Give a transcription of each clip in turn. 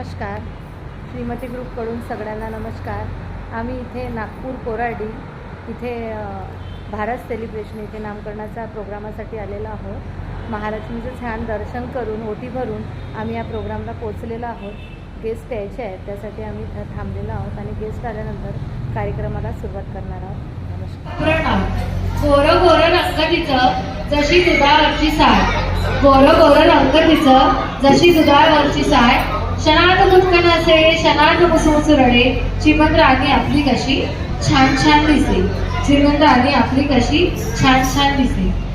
नमस्कार. श्रीमती ग्रुपकडून सगळ्यांना नमस्कार. आम्ही इथे नागपूर कोराडी इथे भारत सेलिब्रेशन इथे नामकरणाच्या प्रोग्रामासाठी आलेलो आहोत. महालक्ष्मीचं छान दर्शन करून ओटी भरून आम्ही या प्रोग्रामला पोचलेलो आहोत. गेस्ट यायचे आहेत त्यासाठी आम्ही इथं थांबलेलो आहोत आणि गेस्ट आल्यानंतर कार्यक्रमाला सुरुवात करणार आहोत. नमस्कार. पुरण गोर गोर रंग तिचं जशी दुधावरची साय. गोर गोर रंग तिचं जशी दुधावरची साय. शनाट मुटकन असे शनाट रडे चिमण राणी आपली कशी छान छान दिसे चिमण राणी आपली कशी छान छान दिसे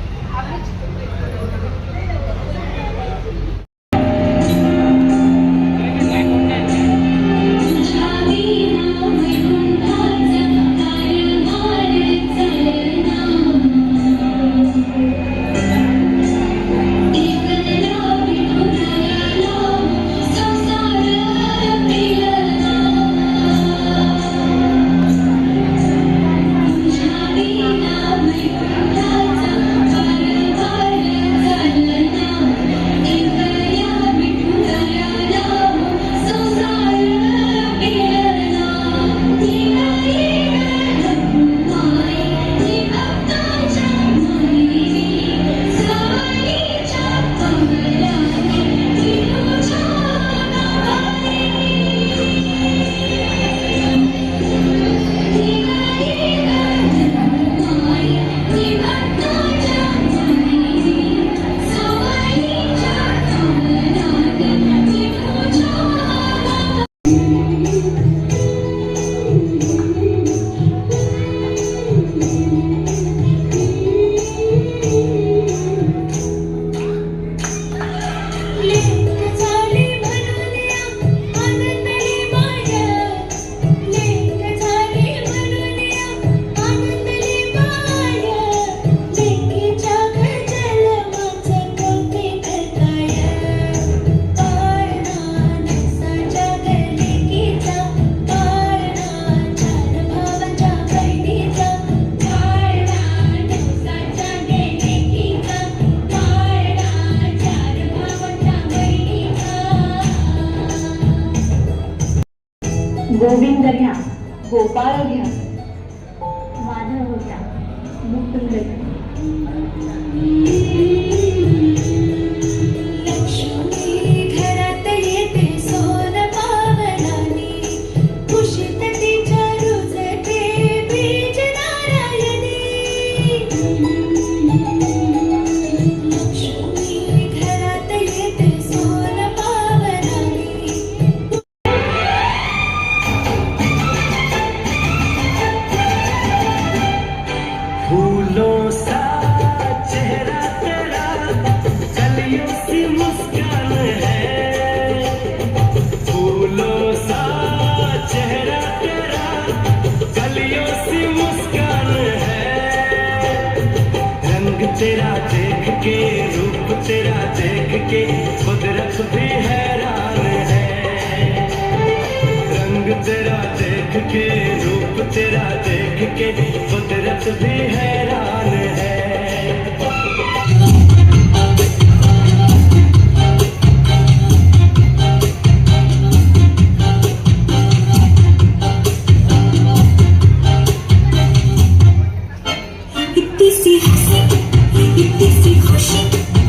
गोविंद घ्या गोपाळ घ्या तेरा देख के, रूप तेरा देख के, कुदरत भी हैरान है। रंग तेरा देख के, रूप तेरा देख के, कुदरत भी हैरान है। इतनी सी इतनी सी खुशी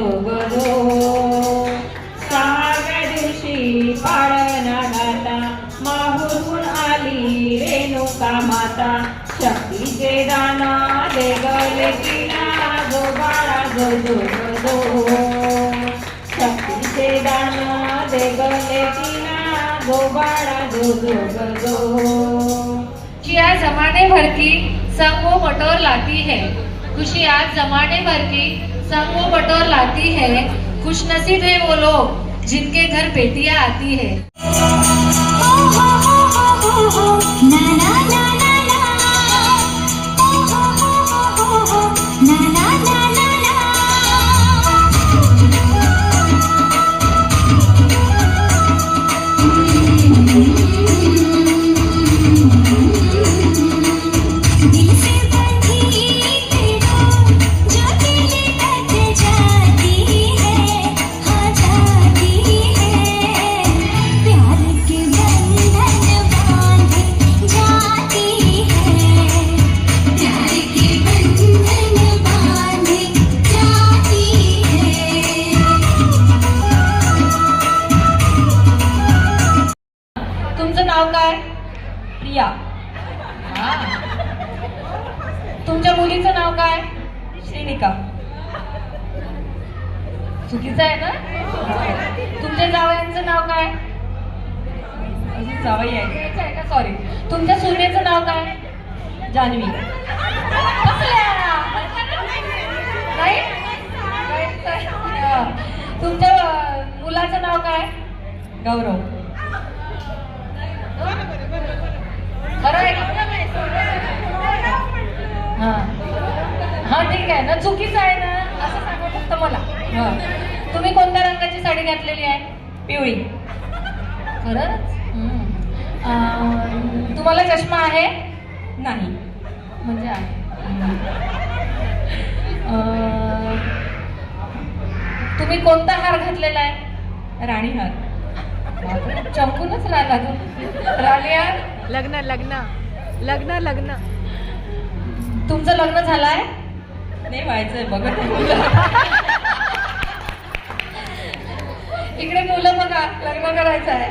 जोगलो साव्या दिवशी पाळणा घाता माहूरून आली रेणुका माता शक्तीचे दाना देगले तिला जो बाळा जो जोगलो शक्तीचे दाना देगले तिला जो बाळा जो जोगलो जिया जमाने भर की संग मटोर लाती है। खुशी आज जमाने भर की संग वो बटोर लाती है खुश नसीब है वो लोग जिनके घर बेटियां आती है दिल प्रिया. तुमच्या मुलीचं नाव काय? श्रीनिका. चुकीचं आहे ना? तुमच्या जावयांचं नाव काय? जावई आहे. का? सॉरी तुमच्या सुनेचं नाव काय? जान्हवी. तुमच्या मुलाचं नाव काय? गौरव. खरं आहे हा. हा ठीक आहे. ना चुकीचं आहे ना असं सांगा फक्त मला. हा. तुम्ही कोणत्या रंगाची साडी घातलेली आहे? पिवळी. खरंच? हम्म. अं, तुम्हाला चष्मा आहे? नाही. म्हणजे आहे. अं, तुम्ही कोणता हार घातलेला आहे? राणीहार. बापरे, चमकूनच राहिला तू. रालिया लग्न लग्न. लग्न लग्न. तुमचं लग्न झालंय? नाही व्हायचंय बघत. इकडे मुलं बघा लग्न करायचं आहे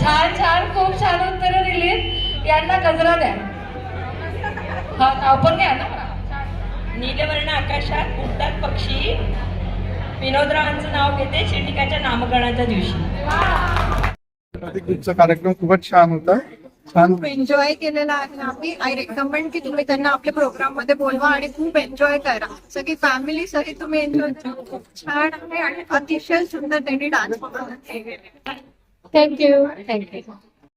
छान छान खूप छान उत्तरं दिलीत. यांना गजरा द्या. हा नाव पण घ्या ना. नीलवर्ण आकाशात उडतात पक्षी. विनोदरावांचं नाव घेते शिर्डिकाच्या नामकरणाच्या दिवशी. तुमचा कार्यक्रम खूपच छान होता. छान. खूप एन्जॉय केलेला आहे आम्ही. आय रेकमेंड की तुम्ही त्यांना आपल्या प्रोग्राममध्ये बोलवा आणि खूप एन्जॉय करा. सगळी फॅमिली सहित तुम्ही एन्जॉय करा. खूप छान आहे आणि अतिशय सुंदर त्यांनी डान्स थँक्यू थँक्यू